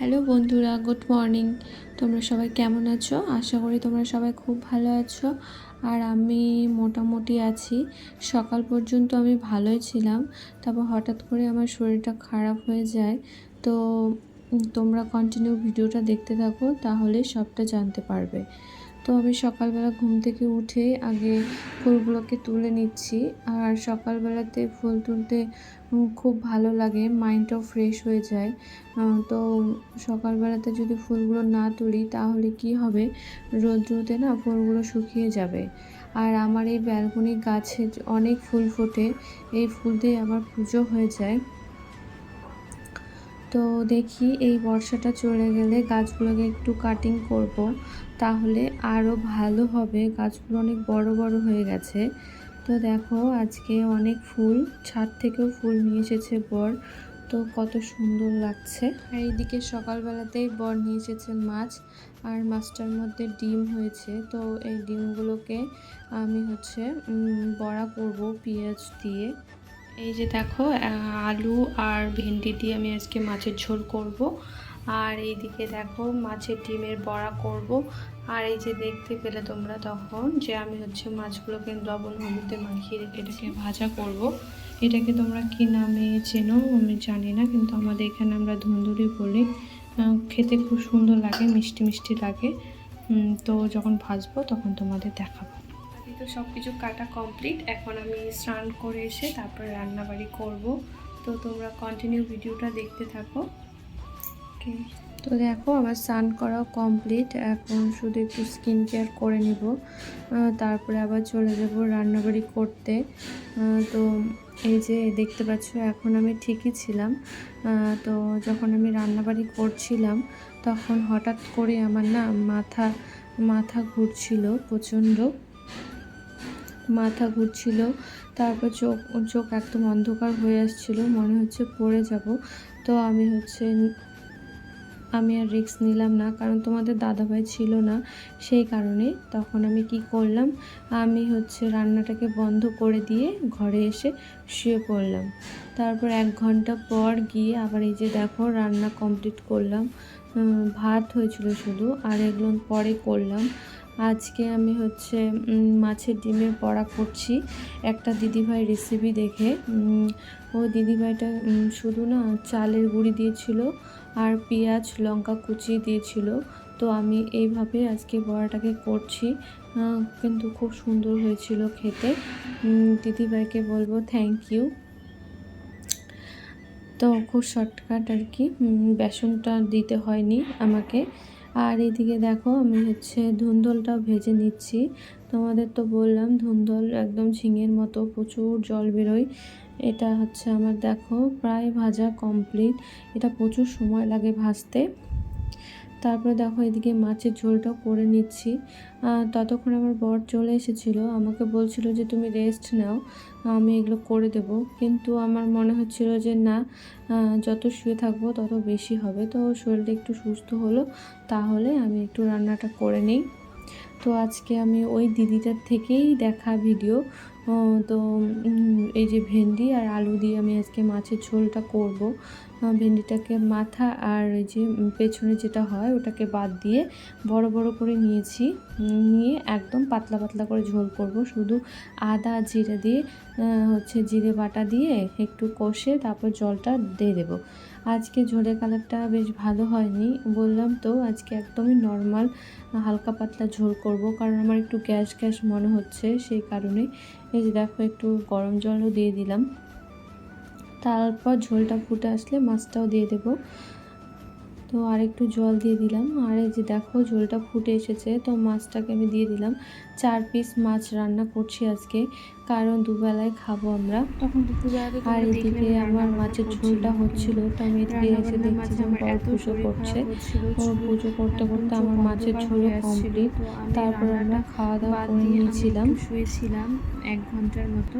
Hello বন্ধুরা, good morning. তোমরা সবাই কেমন আছো? আশা করি তোমরা সবাই খুব ভালো আছো। আর আমি মোটামুটি আছি। সকাল পর্যন্ত আমি ভালোই ছিলাম, তারপর হঠাৎ করে আমার শরীরটা খারাপ হয়ে যায়। তো তোমরা কন্টিনিউ ভিডিওটা দেখতে থাকো তাহলে সবটা জানতে পারবে। তো আমি সকালবেলা ঘুম থেকে উঠে আগে ফুলগুলোকে তুলে নিচ্ছি। আর সকালবেলাতে ফুল তুলতে খুব ভালো লাগে, মাইন্ডটাও ফ্রেশ হয়ে যায়। তো সকালবেলাতে যদি ফুলগুলো না তুলি, তাহলে কি হবে? রোদ্রুতে না ফুলগুলো শুকিয়ে যাবে। আর আমার এই ব্যালকনি গাছে অনেক ফুল ফোটে। এই ফুল দিয়ে আমার পুজো হয়ে যায়। তো দেখি এই বর্ষাটা চলে গেলে গাছগুলোকে একটু কাটিং করব, তাহলে আরও ভালো হবে। গাছগুলো অনেক বড় বড় হয়ে গেছে। তো দেখো আজকে অনেক ফুল, ছাদ থেকেও ফুল নিয়ে এসেছে বর। তো কত সুন্দর লাগছে। আর এইদিকে সকালবেলাতেই বর নিয়ে এসেছে মাছ আর মাছটার মধ্যে ডিম হয়েছে। তো এই ডিমগুলোকে আমি হচ্ছে বড়া করব পেঁয়াজ দিয়ে। এই যে দেখো আলু আর ভেন্ডি দিয়ে আমি আজকে মাছের ঝোল করব। আর এইদিকে দেখো, মাছের ডিমের বড়া করব। আর এই যে দেখতে পেলে তোমরা তখন যে আমি হচ্ছে মাছগুলোকে লবণ, হলুদে মাখিয়ে রেখে এটাকে ভাজা করব। এটাকে তোমরা কি নামে চেনো আমি জানি না, কিন্তু আমাদের এখানে আমরা ধুন্দুরি বলি। খেতে খুব সুন্দর লাগে, মিষ্টি মিষ্টি লাগে। তো যখন ভাজবো তখন তোমাদের দেখাবো। তো সব কিছু কাটা কমপ্লিট। এখন আমি স্নান করে এসে তারপরে রান্নাবাড়ি করব। তো তোমরা কন্টিনিউ ভিডিওটা দেখতে থাকো। তো দেখো, আমার স্নান করাও কমপ্লিট। এখন শুধু একটু স্কিন কেয়ার করে নিব। তারপরে আবার চলে যাব রান্নাবাড়ি করতে। তো এই যে দেখতে পাচ্ছ, এখন আমি ঠিকই ছিলাম। তো যখন আমি রান্নাবাড়ি করছিলাম, তখন হঠাৎ করে আমার না মাথা মাথা ঘুরছিল প্রচণ্ড। মাথা ঘুরছিল, তারপর চোখ চোখ একদম অন্ধকার হয়ে আসছিল, মনে হচ্ছে পড়ে যাব। তো আমি হচ্ছে, আমি আর রিস্ক নিলাম না, কারণ তোমাদের দাদাভাই ছিল না সেই কারণে। তখন আমি কি করলাম, আমি হচ্ছে রান্নাটাকে বন্ধ করে দিয়ে ঘরে এসে শুয়ে পড়লাম। তারপর এক ঘণ্টা পর গিয়ে আবার এই যে দেখো, রান্না কমপ্লিট করলাম। ভাত হয়েছিল শুধু, আর এগুলো পরে করলাম। আজকে আমি হচ্ছে মাছের ডিমের বড়া করছি। একটা দিদিভাই রেসিপি দেখে ও দিদিভাইটা শুধু না চালের গুঁড়ি দিয়েছিল আর পেঁয়াজ, লঙ্কা কুচি দিয়েছিল। তো আমি এইভাবে আজকে বড়াটাকে করছি। কিন্তু খুব সুন্দর হয়েছিল খেতে। দিদিভাইকে বলব থ্যাংক ইউ তো খুব শর্টকাট আর কি বেসনটা দিতে হয়নি আমাকে। আর এদিকে দেখো আমি হচ্ছে ধুন্দলটাও ভেজে নিচ্ছি। তোমাদের তো বললাম ধুন্দল একদম ঝিঙের মতো প্রচুর জল বেরোয়। এটা হচ্ছে আমার দেখো প্রায় ভাজা কমপ্লিট এটা প্রচুর সময় লাগে ভাজতে। তারপরে দেখো এদিকে মাছের ঝোলটাও করে নিচ্ছি। ততক্ষণ আমার বর চলে এসেছিল, আমাকে বলছিল যে তুমি রেস্ট নাও, আমি এগুলো করে দেব। কিন্তু আমার মনে হচ্ছিল যে না যত শুয়ে থাকব তত বেশি হবে। তো শরীরটা একটু সুস্থ হলো, তাহলে আমি একটু রান্নাটা করে নিই। তো আজকে আমি ওই দিদিটার থেকেই দেখা ভিডিও। তো এই যে ভেন্ডি আর আলু দিয়ে আমি আজকে মাছের ঝোলটা করব। ভেন্ডিটাকে মাথা আর এই যে পেছনে যেটা হয় ওটাকে বাদ দিয়ে বড় বড় করে নিয়েছি। নিয়ে একদম পাতলা পাতলা করে ঝোল করব। শুধু আদা জিরে দিয়ে হচ্ছে জিরে বাটা দিয়ে একটু কষে তারপর জলটা দিয়ে দেবো। আজকে ঝোলের কালারটা বেশ ভালো হয়নি। বললাম তো আজকে একদমই নর্মাল, হালকা পাতলা ঝোল করব, কারণ আমার একটু গ্যাস গ্যাস মনে হচ্ছে, সেই কারণে। এই যে দেখো, একটু গরম জলও দিয়ে দিলাম। তারপর ঝোলটা ফুটে আসলে মাছটাও দিয়ে দেবো। তো আর একটু জল দিয়ে দিলাম। আর এই যে দেখো ঝোলটা ফুটে এসেছে তো মাছটাকে আমি দিয়ে দিলাম। চার পিস মাছ রান্না করছি আজকে কারণ দুবেলায় খাব আমরা। তখন আর এদিকে আমার মাছের ঝোলটা হচ্ছিল তো আমি এদিকে এসে দেখছি যে বর পুজো করছে। পুজো করতে করতে আমার মাছের আসছিল। কমপ্লিট। তারপর আমরা খাওয়া দাওয়া করে নিয়েছিলাম। শুয়েছিলাম এক ঘণ্টার মতো।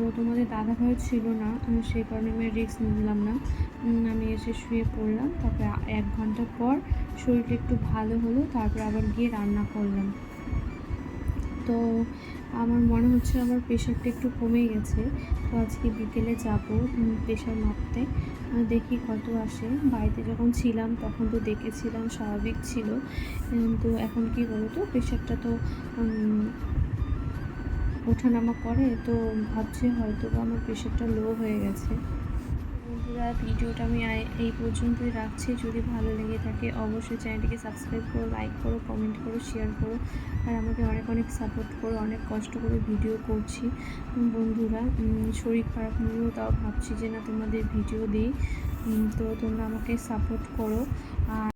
তো তোমাদের দাদা ভাই ছিল না সেই কারণে আমি রিস্ক নিলাম না। আমি এসে শুয়ে পড়লাম, তারপরে এক ঘণ্টা পর শরীরটা একটু ভালো হলো, তারপর আবার গিয়ে রান্না করলাম। তো আমার মনে হচ্ছে আমার প্রেশারটা একটু কমে গেছে, তো আজকে বিকেলে যাব প্রেশার মাপতে। দেখি কত আসে। বাড়িতে যখন ছিলাম তখন তো দেখেছিলাম, স্বাভাবিক ছিল। তো এখন কি বলো তো প্রেশারটা তো ওঠানামা করে, তো ভাবছি হয়তো বা আমার প্রেশারটা লো হয়ে গেছে। বন্ধুরা, ভিডিওটা আমি এই পর্যন্তই রাখছি। যদি ভালো লেগে থাকে, অবশ্যই চ্যানেলটিকে সাবস্ক্রাইব করো লাইক করো কমেন্ট করো শেয়ার করো, আর আমাকে অনেক অনেক সাপোর্ট করো। অনেক কষ্ট করে ভিডিও করছি। বন্ধুরা শরীর খারাপ নিয়েও তাও ভাবছি যে না তোমাদের ভিডিও দিই। তো তোমরা আমাকে সাপোর্ট করো। আর